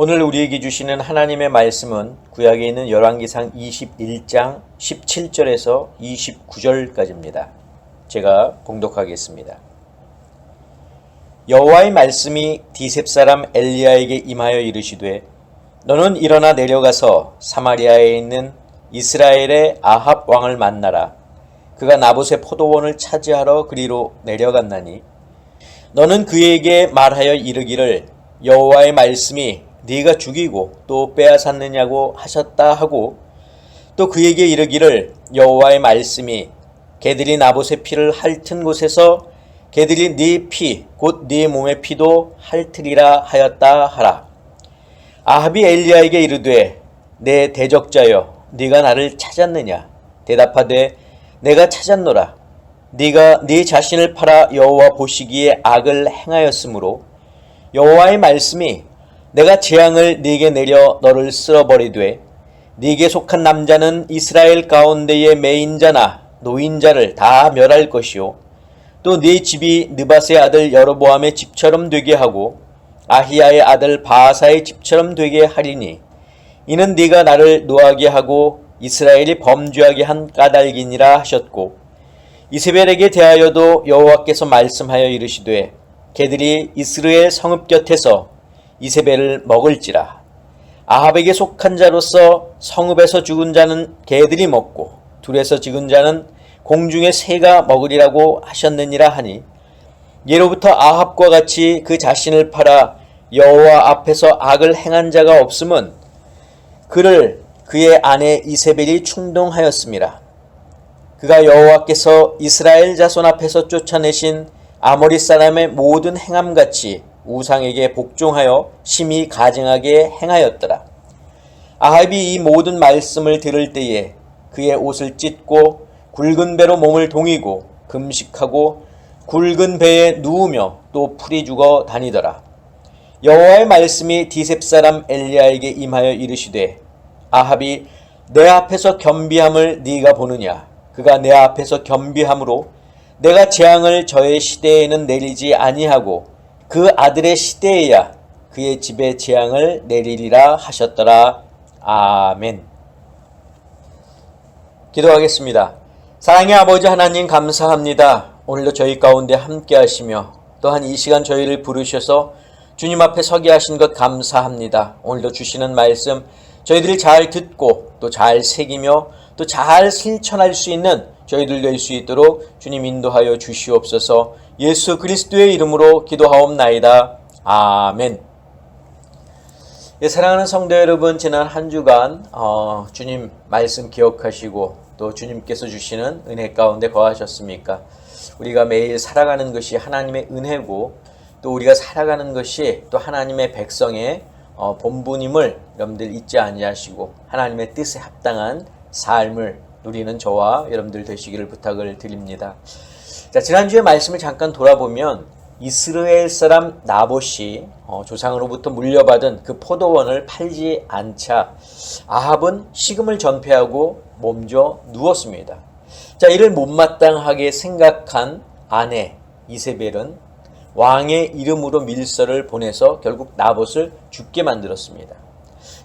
오늘 우리에게 주시는 하나님의 말씀은 구약에 있는 열왕기상 21장 17절에서 29절까지입니다. 제가 공독하겠습니다. 여호와의 말씀이 디셉 사람 엘리야에게 임하여 이르시되 너는 일어나 내려가서 사마리아에 있는 이스라엘의 아합 왕을 만나라 그가 나봇의 포도원을 차지하러 그리로 내려갔나니 너는 그에게 말하여 이르기를 여호와의 말씀이 네가 죽이고 또 빼앗았느냐고 하셨다 하고 또 그에게 이르기를 여호와의 말씀이 개들이 나봇의 피를 핥은 곳에서 개들이 네 피 곧 네 몸의 피도 핥으리라 하였다 하라. 아합이 엘리야에게 이르되 내 대적자여 네가 나를 찾았느냐? 대답하되 내가 찾았노라. 네가 네 자신을 팔아 여호와 보시기에 악을 행하였으므로 여호와의 말씀이 내가 재앙을 네게 내려 너를 쓸어버리되 네게 속한 남자는 이스라엘 가운데의 매인자나 노인자를 다 멸할 것이요. 또 네 집이 느바스의 아들 여로보암의 집처럼 되게 하고 아히야의 아들 바하사의 집처럼 되게 하리니 이는 네가 나를 노하게 하고 이스라엘이 범죄하게 한 까닭이니라 하셨고 이세벨에게 대하여도 여호와께서 말씀하여 이르시되 개들이 이스라엘 성읍 곁에서 이세벨을 먹을지라 아합에게 속한 자로서 성읍에서 죽은 자는 개들이 먹고 둘에서 죽은 자는 공중의 새가 먹으리라고 하셨느니라 하니 예로부터 아합과 같이 그 자신을 팔아 여호와 앞에서 악을 행한 자가 없음은 그를 그의 아내 이세벨이 충동하였습니다. 그가 여호와께서 이스라엘 자손 앞에서 쫓아내신 아모리 사람의 모든 행함같이 우상에게 복종하여 심히 가증하게 행하였더라. 아합이 이 모든 말씀을 들을 때에 그의 옷을 찢고 굵은 배로 몸을 동이고 금식하고 굵은 배에 누우며 또 풀이 죽어 다니더라. 여호와의 말씀이 디셉 사람 엘리야에게 임하여 이르시되 아합이 내 앞에서 겸비함을 네가 보느냐 그가 내 앞에서 겸비함으로 내가 재앙을 저의 시대에는 내리지 아니하고 그 아들의 시대에야 그의 집에 재앙을 내리리라 하셨더라. 아멘. 기도하겠습니다. 사랑의 아버지 하나님 감사합니다. 오늘도 저희 가운데 함께 하시며 또한 이 시간 저희를 부르셔서 주님 앞에 서게 하신 것 감사합니다. 오늘도 주시는 말씀 저희들이 잘 듣고 또 잘 새기며 또 잘 실천할 수 있는 저희들 될 수 있도록 주님 인도하여 주시옵소서 예수 그리스도의 이름으로 기도하옵나이다. 아멘. 예, 사랑하는 성도 여러분, 지난 한 주간 어, 주님 말씀 기억하시고 또 주님께서 주시는 은혜 가운데 거하셨습니까? 우리가 매일 살아가는 것이 하나님의 은혜고 또 우리가 살아가는 것이 또 하나님의 백성의 어, 본분임을 여러분들 잊지 아니하시고 하나님의 뜻에 합당한 삶을 누리는 저와 여러분들 되시기를 부탁을 드립니다. 자, 지난주에 말씀을 잠깐 돌아보면 이스라엘 사람 나봇이 어, 조상으로부터 물려받은 그 포도원을 팔지 않자 아합은 식음을 전폐하고 몸져 누웠습니다. 자, 이를 못마땅하게 생각한 아내 이세벨은 왕의 이름으로 밀서를 보내서 결국 나봇을 죽게 만들었습니다.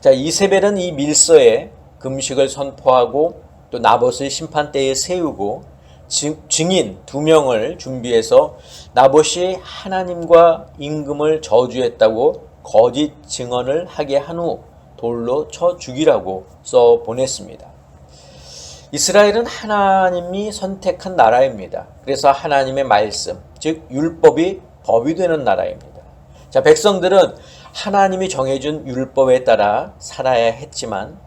자, 이세벨은 이 밀서에 금식을 선포하고 또 나봇을 심판대에 세우고 증인 두 명을 준비해서 나봇이 하나님과 임금을 저주했다고 거짓 증언을 하게 한 후 돌로 쳐 죽이라고 써 보냈습니다. 이스라엘은 하나님이 선택한 나라입니다. 그래서 하나님의 말씀, 즉 율법이 법이 되는 나라입니다. 자, 백성들은 하나님이 정해준 율법에 따라 살아야 했지만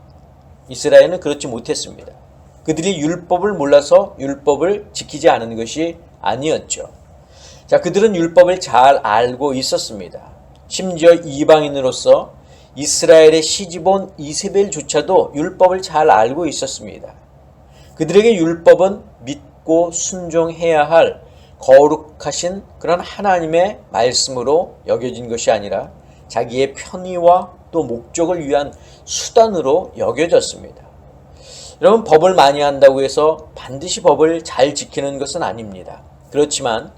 이스라엘은 그렇지 못했습니다. 그들이 율법을 몰라서 율법을 지키지 않은 것이 아니었죠. 자, 그들은 율법을 잘 알고 있었습니다. 심지어 이방인으로서 이스라엘의 시집온 이세벨조차도 율법을 잘 알고 있었습니다. 그들에게 율법은 믿고 순종해야 할 거룩하신 그런 하나님의 말씀으로 여겨진 것이 아니라 자기의 편의와 또 목적을 위한 수단으로 여겨졌습니다. 여러분, 법을 많이 한다고 해서 반드시 법을 잘 지키는 것은 아닙니다. 그렇지만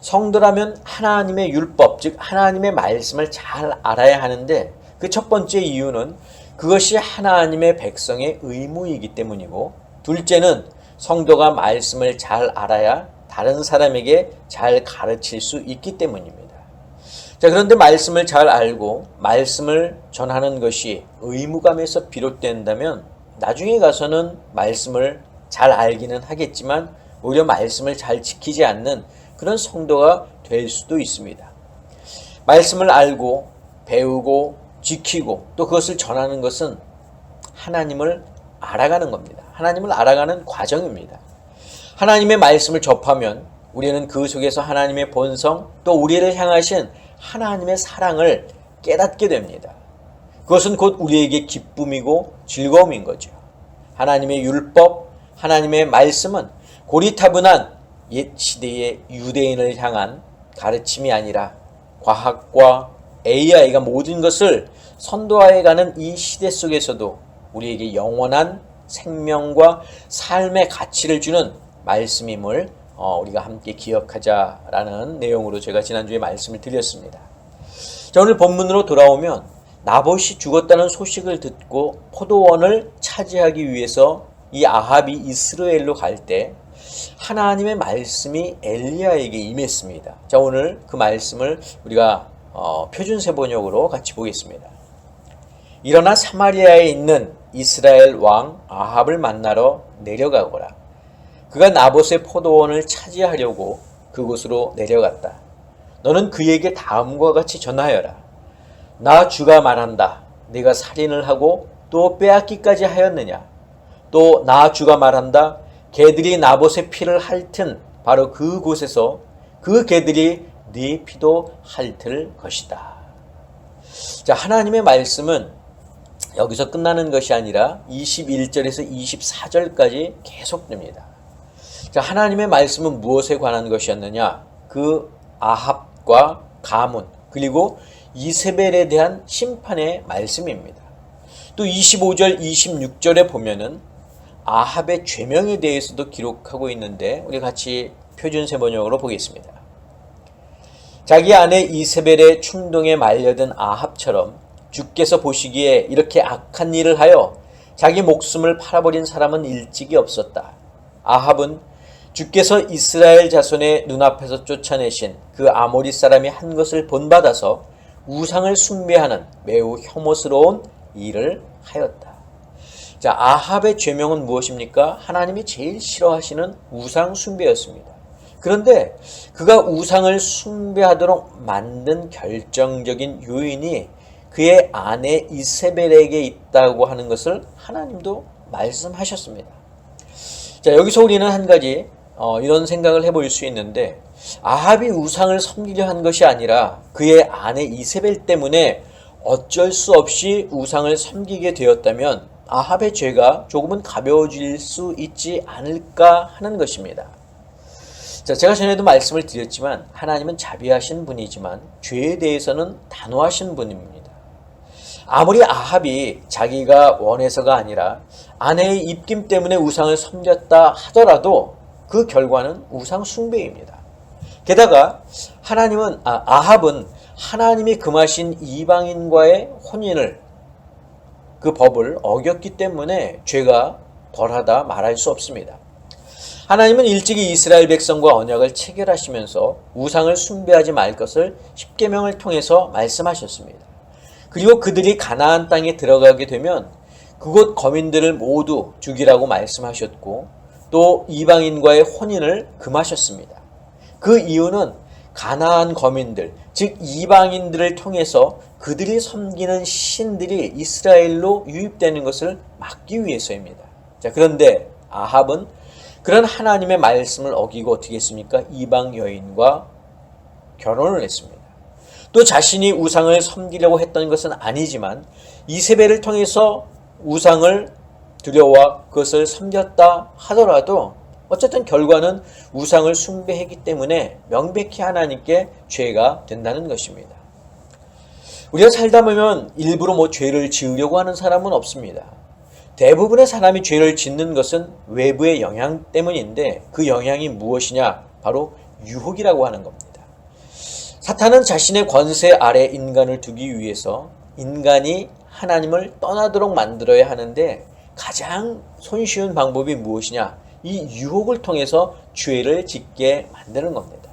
성도라면 하나님의 율법, 즉 하나님의 말씀을 잘 알아야 하는데 그그첫 번째 이유는 그것이 하나님의 백성의 의무이기 때문이고 둘째는 성도가 말씀을 잘 알아야 다른 사람에게 잘 가르칠 수 있기 때문입니다. 자, 그런데 말씀을 잘 알고 말씀을 전하는 것이 의무감에서 비롯된다면 나중에 가서는 말씀을 잘 알기는 하겠지만 오히려 말씀을 잘 지키지 않는 그런 성도가 될 수도 있습니다. 말씀을 알고 배우고 지키고 또 그것을 전하는 것은 하나님을 알아가는 겁니다. 하나님을 알아가는 과정입니다. 하나님의 말씀을 접하면 우리는 그 속에서 하나님의 본성 또 우리를 향하신 하나님의 사랑을 깨닫게 됩니다. 그것은 곧 우리에게 기쁨이고 즐거움인 거죠. 하나님의 율법, 하나님의 말씀은 고리타분한 옛 시대의 유대인을 향한 가르침이 아니라 과학과 AI가 모든 것을 선도하여 가는 이 시대 속에서도 우리에게 영원한 생명과 삶의 가치를 주는 말씀임을 어, 우리가 함께 기억하자라는 내용으로 제가 지난주에 말씀을 드렸습니다. 자, 오늘 본문으로 돌아오면 나봇이 죽었다는 소식을 듣고 포도원을 차지하기 위해서 이 아합이 이스라엘로 갈 때 하나님의 말씀이 엘리야에게 임했습니다. 자, 오늘 그 말씀을 우리가 어, 표준 세 번역으로 같이 보겠습니다. 일어나 사마리아에 있는 이스라엘 왕 아합을 만나러 내려가거라. 그가 나봇의 포도원을 차지하려고 그곳으로 내려갔다. 너는 그에게 다음과 같이 전하여라. 나 주가 말한다. 네가 살인을 하고 또 빼앗기까지 하였느냐? 또 나 주가 말한다. 개들이 나봇의 피를 핥은 바로 그곳에서 그 개들이 네 피도 핥을 것이다. 자, 하나님의 말씀은 여기서 끝나는 것이 아니라 21절에서 24절까지 계속됩니다. 자, 하나님의 말씀은 무엇에 관한 것이었느냐? 그 아합과 가문 그리고 이세벨에 대한 심판의 말씀입니다. 또 25절, 26절에 보면은 아합의 죄명에 대해서도 기록하고 있는데 우리 같이 표준 세 번역으로 보겠습니다. 자기 아내 이세벨의 충동에 말려든 아합처럼 주께서 보시기에 이렇게 악한 일을 하여 자기 목숨을 팔아버린 사람은 일찍이 없었다. 아합은 주께서 이스라엘 자손의 눈앞에서 쫓아내신 그 아모리 사람이 한 것을 본받아서 우상을 숭배하는 매우 혐오스러운 일을 하였다. 자, 아합의 죄명은 무엇입니까? 하나님이 제일 싫어하시는 우상 숭배였습니다. 그런데 그가 우상을 숭배하도록 만든 결정적인 요인이 그의 아내 이세벨에게 있다고 하는 것을 하나님도 말씀하셨습니다. 자, 여기서 우리는 한 가지 어, 이런 생각을 해볼 수 있는데 아합이 우상을 섬기려 한 것이 아니라 그의 아내 이세벨 때문에 어쩔 수 없이 우상을 섬기게 되었다면 아합의 죄가 조금은 가벼워질 수 있지 않을까 하는 것입니다. 자, 제가 전에도 말씀을 드렸지만 하나님은 자비하신 분이지만 죄에 대해서는 단호하신 분입니다. 아무리 아합이 자기가 원해서가 아니라 아내의 입김 때문에 우상을 섬겼다 하더라도 그 결과는 우상 숭배입니다. 게다가 하나님은 아, 아합은 하나님이 금하신 이방인과의 혼인을 그 법을 어겼기 때문에 죄가 덜하다 말할 수 없습니다. 하나님은 일찍이 이스라엘 백성과 언약을 체결하시면서 우상을 숭배하지 말 것을 십계명을 통해서 말씀하셨습니다. 그리고 그들이 가나안 땅에 들어가게 되면 그곳 거민들을 모두 죽이라고 말씀하셨고 또 이방인과의 혼인을 금하셨습니다. 그 이유는 가나안 거민들, 즉 이방인들을 통해서 그들이 섬기는 신들이 이스라엘로 유입되는 것을 막기 위해서입니다. 자, 그런데 아합은 그런 하나님의 말씀을 어기고 어떻게 했습니까? 이방 여인과 결혼을 했습니다. 또 자신이 우상을 섬기려고 했던 것은 아니지만 이세벨을 통해서 우상을 두려워 그것을 섬겼다 하더라도 어쨌든 결과는 우상을 숭배했기 때문에 명백히 하나님께 죄가 된다는 것입니다. 우리가 살다 보면 일부러 뭐 죄를 지으려고 하는 사람은 없습니다. 대부분의 사람이 죄를 짓는 것은 외부의 영향 때문인데 그 영향이 무엇이냐? 바로 유혹이라고 하는 겁니다. 사탄은 자신의 권세 아래 인간을 두기 위해서 인간이 하나님을 떠나도록 만들어야 하는데 가장 손쉬운 방법이 무엇이냐? 이 유혹을 통해서 죄를 짓게 만드는 겁니다.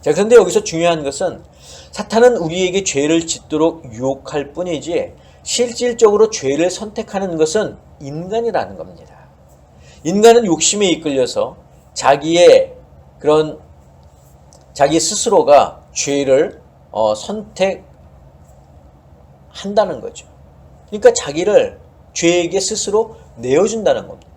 자, 그런데 여기서 중요한 것은 사탄은 우리에게 죄를 짓도록 유혹할 뿐이지 실질적으로 죄를 선택하는 것은 인간이라는 겁니다. 인간은 욕심에 이끌려서 자기의 그런 자기 스스로가 죄를 어, 선택한다는 거죠. 그러니까 자기를 죄에게 스스로 내어준다는 겁니다.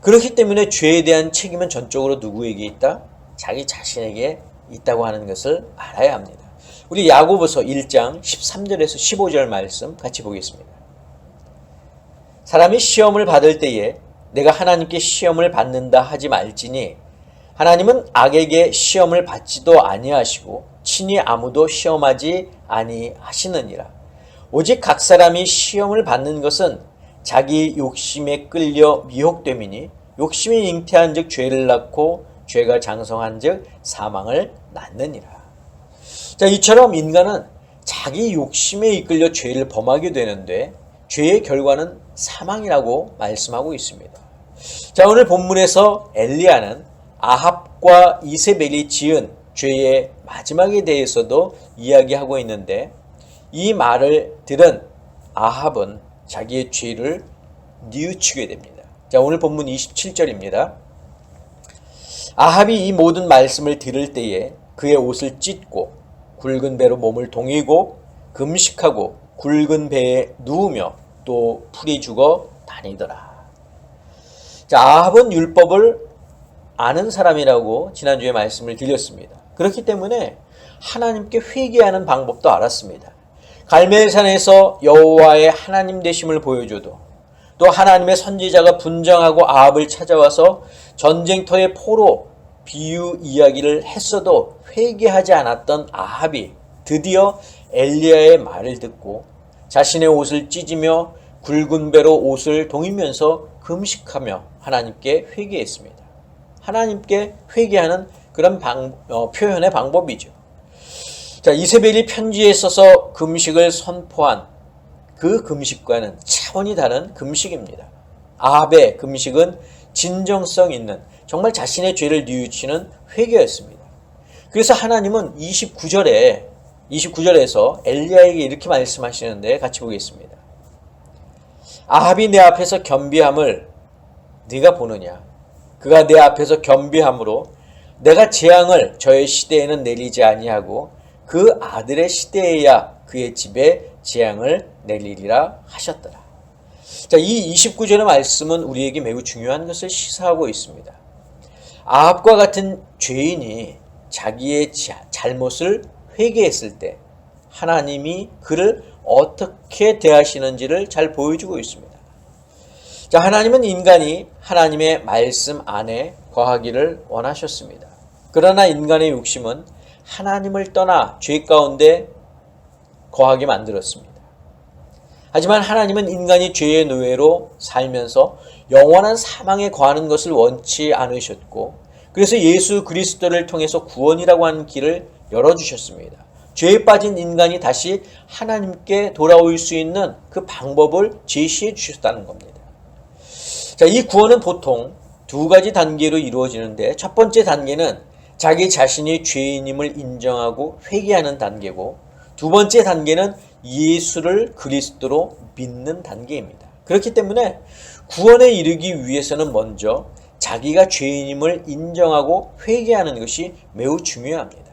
그렇기 때문에 죄에 대한 책임은 전적으로 누구에게 있다? 자기 자신에게 있다고 하는 것을 알아야 합니다. 우리 야고보서 1장 13절에서 15절 말씀 같이 보겠습니다. 사람이 시험을 받을 때에 내가 하나님께 시험을 받는다 하지 말지니 하나님은 악에게 시험을 받지도 아니하시고 친히 아무도 시험하지 아니하시느니라. 오직 각 사람이 시험을 받는 것은 자기 욕심에 끌려 미혹됨이니 욕심이 잉태한즉 죄를 낳고 죄가 장성한즉 사망을 낳느니라. 자, 이처럼 인간은 자기 욕심에 이끌려 죄를 범하게 되는데 죄의 결과는 사망이라고 말씀하고 있습니다. 자, 오늘 본문에서 엘리야는 아합과 이세벨이 지은 죄의 마지막에 대해서도 이야기하고 있는데 이 말을 들은 아합은 자기의 죄를 뉘우치게 됩니다. 자, 오늘 본문 27절입니다. 아합이 이 모든 말씀을 들을 때에 그의 옷을 찢고 굵은 배로 몸을 동이고 금식하고 굵은 배에 누우며 또 풀이 죽어 다니더라. 자, 아합은 율법을 아는 사람이라고 지난주에 말씀을 드렸습니다. 그렇기 때문에 하나님께 회개하는 방법도 알았습니다. 갈멜산에서 여호와의 하나님 되심을 보여줘도 또 하나님의 선지자가 분정하고 아합을 찾아와서 전쟁터의 포로 비유 이야기를 했어도 회개하지 않았던 아합이 드디어 엘리야의 말을 듣고 자신의 옷을 찢으며 굵은 배로 옷을 동이면서 금식하며 하나님께 회개했습니다. 하나님께 회개하는 그런 방, 어, 표현의 방법이죠. 자, 이세벨이 편지에 써서 금식을 선포한 그 금식과는 차원이 다른 금식입니다. 아합의 금식은 진정성 있는 정말 자신의 죄를 뉘우치는 회개였습니다. 그래서 하나님은 29절에 29절에서 엘리야에게 이렇게 말씀하시는데 같이 보겠습니다. 아합이 내 앞에서 겸비함을 네가 보느냐? 그가 내 앞에서 겸비함으로 내가 재앙을 저의 시대에는 내리지 아니하고 그 아들의 시대에야 그의 집에 재앙을 내리리라 하셨더라. 자, 이 29절의 말씀은 우리에게 매우 중요한 것을 시사하고 있습니다. 아합과 같은 죄인이 자기의 잘못을 회개했을 때 하나님이 그를 어떻게 대하시는지를 잘 보여주고 있습니다. 자, 하나님은 인간이 하나님의 말씀 안에 거하기를 원하셨습니다. 그러나 인간의 욕심은 하나님을 떠나 죄 가운데 거하게 만들었습니다. 하지만 하나님은 인간이 죄의 노예로 살면서 영원한 사망에 거하는 것을 원치 않으셨고 그래서 예수 그리스도를 통해서 구원이라고 하는 길을 열어주셨습니다. 죄에 빠진 인간이 다시 하나님께 돌아올 수 있는 그 방법을 제시해 주셨다는 겁니다. 자, 이 구원은 보통 두 가지 단계로 이루어지는데 첫 번째 단계는 자기 자신이 죄인임을 인정하고 회개하는 단계고 두 번째 단계는 예수를 그리스도로 믿는 단계입니다. 그렇기 때문에 구원에 이르기 위해서는 먼저 자기가 죄인임을 인정하고 회개하는 것이 매우 중요합니다.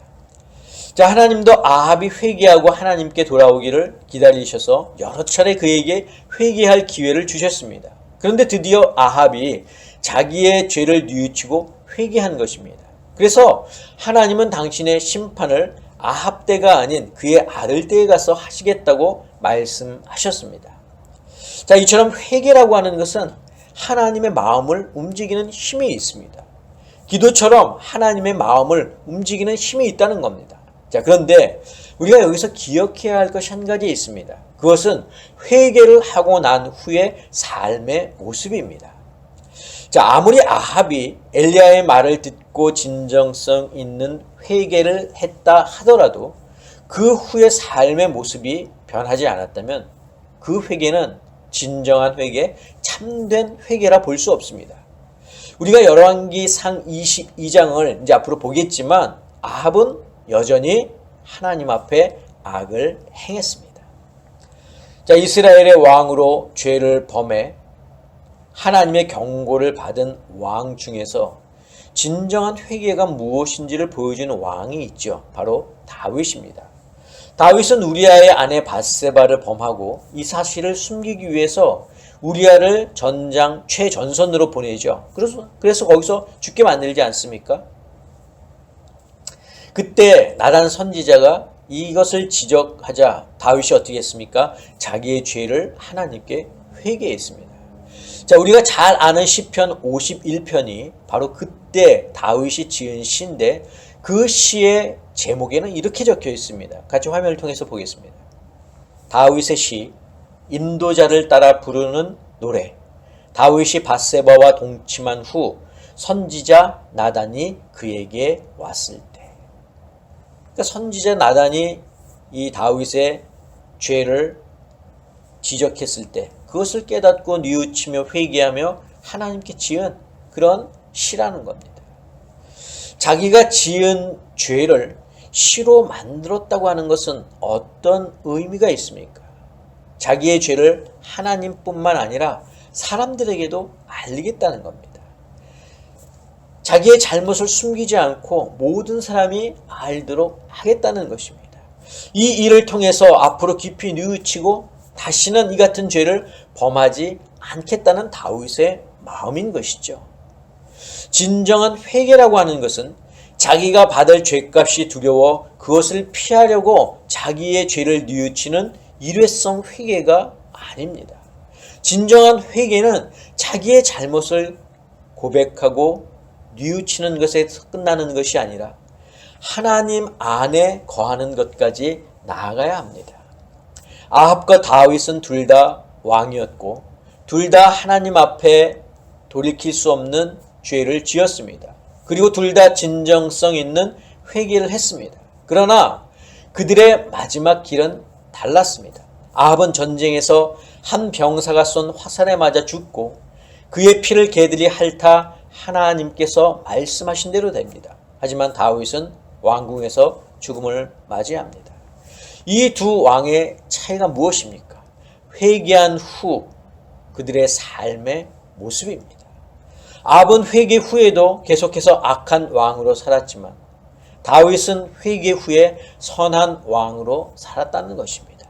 자, 하나님도 아합이 회개하고 하나님께 돌아오기를 기다리셔서 여러 차례 그에게 회개할 기회를 주셨습니다. 그런데 드디어 아합이 자기의 죄를 뉘우치고 회개한 것입니다. 그래서 하나님은 당신의 심판을 아합 때가 아닌 그의 아들 때에 가서 하시겠다고 말씀하셨습니다. 자, 이처럼 회개라고 하는 것은 하나님의 마음을 움직이는 힘이 있습니다. 기도처럼 하나님의 마음을 움직이는 힘이 있다는 겁니다. 자, 그런데 우리가 여기서 기억해야 할 것이 한 가지 있습니다. 그것은 회개를 하고 난 후의 삶의 모습입니다. 자, 아무리 아합이 엘리야의 말을 듣고 진정성 있는 회개를 했다 하더라도 그 후의 삶의 모습이 변하지 않았다면 그 회개는 진정한 회개, 참된 회개라 볼 수 없습니다. 우리가 열왕기 상 22장을 이제 앞으로 보겠지만 아합은 여전히 하나님 앞에 악을 행했습니다. 자, 이스라엘의 왕으로 죄를 범해 하나님의 경고를 받은 왕 중에서 진정한 회개가 무엇인지를 보여주는 왕이 있죠. 바로 다윗입니다. 다윗은 우리아의 아내 바세바를 범하고 이 사실을 숨기기 위해서 우리아를 전장 최전선으로 보내죠. 그래서 그래서 거기서 죽게 만들지 않습니까? 그때 나단 선지자가 이것을 지적하자 다윗이 어떻게 했습니까? 자기의 죄를 하나님께 회개했습니다. 자, 우리가 잘 아는 시편 51편이 바로 그때 다윗이 지은 시인데 그 시의 제목에는 이렇게 적혀 있습니다. 같이 화면을 통해서 보겠습니다. 다윗의 시 인도자를 따라 부르는 노래. 다윗이 바세바와 동침한 후 선지자 나단이 그에게 왔을 때. 그러니까 선지자 나단이 이 다윗의 죄를 지적했을 때 그것을 깨닫고 뉘우치며 회개하며 하나님께 지은 그런 시라는 겁니다. 자기가 지은 죄를 시로 만들었다고 하는 것은 어떤 의미가 있습니까? 자기의 죄를 하나님뿐만 아니라 사람들에게도 알리겠다는 겁니다. 자기의 잘못을 숨기지 않고 모든 사람이 알도록 하겠다는 것입니다. 이 일을 통해서 앞으로 깊이 뉘우치고 다시는 이 같은 죄를 범하지 않겠다는 다윗의 마음인 것이죠. 진정한 회개라고 하는 것은 자기가 받을 죄값이 두려워 그것을 피하려고 자기의 죄를 뉘우치는 일회성 회개가 아닙니다. 진정한 회개는 자기의 잘못을 고백하고 뉘우치는 것에서 끝나는 것이 아니라 하나님 안에 거하는 것까지 나아가야 합니다. 아합과 다윗은 둘 다 왕이었고 둘 다 하나님 앞에 돌이킬 수 없는 죄를 지었습니다. 그리고 둘 다 진정성 있는 회개를 했습니다. 그러나 그들의 마지막 길은 달랐습니다. 아합은 전쟁에서 한 병사가 쏜 화살에 맞아 죽고 그의 피를 개들이 핥아 하나님께서 말씀하신 대로 됩니다. 하지만 다윗은 왕궁에서 죽음을 맞이합니다. 이 두 왕의 차이가 무엇입니까? 회개한 후 그들의 삶의 모습입니다. 아합은 회개 후에도 계속해서 악한 왕으로 살았지만 다윗은 회개 후에 선한 왕으로 살았다는 것입니다.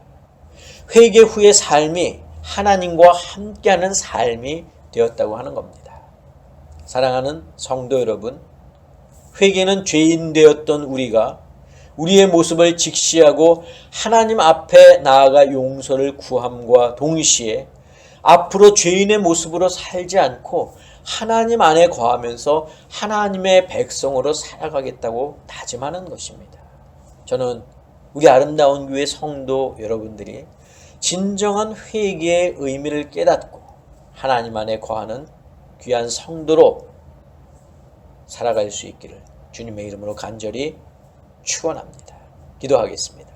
회개 후의 삶이 하나님과 함께하는 삶이 되었다고 하는 겁니다. 사랑하는 성도 여러분, 회개는 죄인 되었던 우리가 우리의 모습을 직시하고 하나님 앞에 나아가 용서를 구함과 동시에 앞으로 죄인의 모습으로 살지 않고 하나님 안에 거하면서 하나님의 백성으로 살아가겠다고 다짐하는 것입니다. 저는 우리 아름다운 교회 성도 여러분들이 진정한 회개의 의미를 깨닫고 하나님 안에 거하는 귀한 성도로 살아갈 수 있기를 주님의 이름으로 간절히 축원합니다. 기도하겠습니다.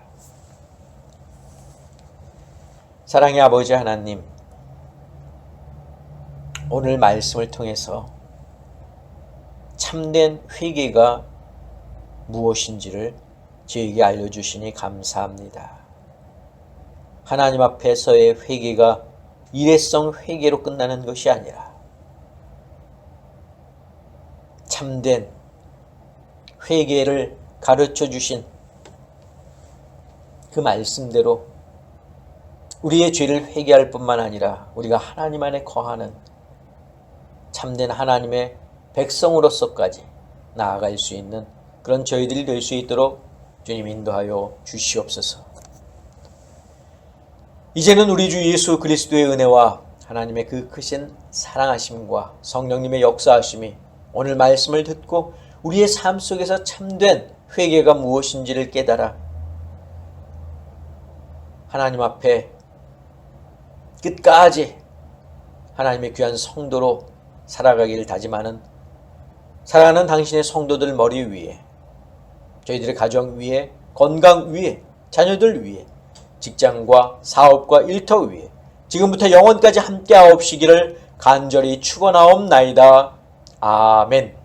사랑의 아버지 하나님 오늘 말씀을 통해서 참된 회개가 무엇인지를 저에게 알려주시니 감사합니다. 하나님 앞에서의 회개가 일회성 회개로 끝나는 것이 아니라 참된 회개를 가르쳐 주신 그 말씀대로 우리의 죄를 회개할 뿐만 아니라 우리가 하나님 안에 거하는 참된 하나님의 백성으로서까지 나아갈 수 있는 그런 저희들이 될 수 있도록 주님 인도하여 주시옵소서. 이제는 우리 주 예수 그리스도의 은혜와 하나님의 그 크신 사랑하심과 성령님의 역사하심이 오늘 말씀을 듣고 우리의 삶 속에서 참된 회개가 무엇인지를 깨달아 하나님 앞에 끝까지 하나님의 귀한 성도로 살아가기를 다짐하는 사랑하는 당신의 성도들 머리 위에 저희들의 가정 위에 건강 위에 자녀들 위에 직장과 사업과 일터 위에 지금부터 영원까지 함께하옵시기를 간절히 축원하옵나이다. 아멘.